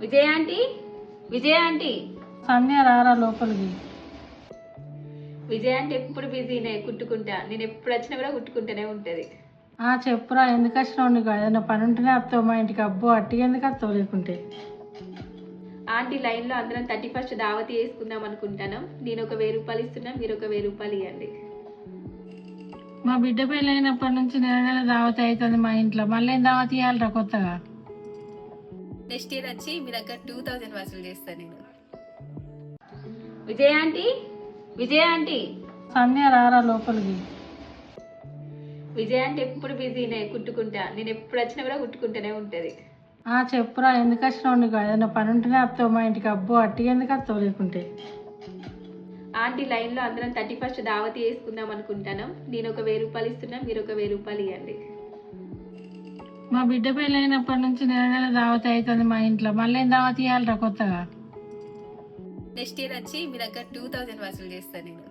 విజయ aunty? విజయ aunty? సంధ్య రారా లోపలికి. విజయ aunty ఎప్పుడు బిజీనే కుట్టుకుంటా. నేను ఎప్పుడు వచ్చినా కూడా కుట్టుకుంటూనే ఉంటది. ఆ చెప్పురా ఎందుకు వచ్చినావు నీకు? ఏదైనా పని ఉంటేనే వస్తావు మా ఇంటికి. అబ్బో అట్టి ఎందుకు వస్తావు లేకుంటే? ఆంటీ లైన్లో అందరం థర్టీ ఫస్ట్ దావతి వేసుకుందాం అనుకుంటాను. నేను ఒక వెయ్యి రూపాయలు ఇస్తున్నా మీరు ఒక వెయ్యి రూపాయలు ఇవ్వండి. మా బిడ్డ పెళ్ళి అయినప్పటి నుంచి నెల నెల దావత అవుతుంది మా ఇంట్లో. మళ్ళీ దావత ఇవ్వాలిరా కొత్తగా? నెక్స్ట్ ఇయర్ వచ్చి మీ దగ్గర టూ థౌజండ్ వసూలు చేస్తాను నేను. విజయ ఆంటీ? విజయ ఆంటీ? సంధ్య రారా లోపలికి. విజయ ఆంటీ ఎప్పుడు బిజీనే కుట్టుకుంటా. నేను ఎప్పుడు వచ్చినా కూడా కుట్టుకుంటూనే ఉంటది. ఆ చెప్పురా ఎందుకు వచ్చినావు నీకు? ఏదైనా పని ఉంటేనే వస్తావు మా ఇంటికి. అబ్బో అట్టి ఎందుకు వస్తావు లేకుంటే? ఆంటీ లైన్లో అందరం థర్టీ ఫస్ట్ దావతి వేసుకుందాం అనుకుంటాను నేను ఒక వెయ్యి రూపాయలు ఇస్తున్నా మీరు ఒక వెయ్యి రూపాయలు ఇవ్వండి. మా బిడ్డ పెళ్ళి అయినప్పటి నుంచి నెల నెల దావత అవుతుంది మా ఇంట్లో. మళ్ళీ ఏం దావత ఇవ్వాలిరా కొత్తగా? నెక్స్ట్ ఇయర్ వచ్చి మీ దగ్గర టూ థౌజండ్ వసూలు చేస్తాను నేను.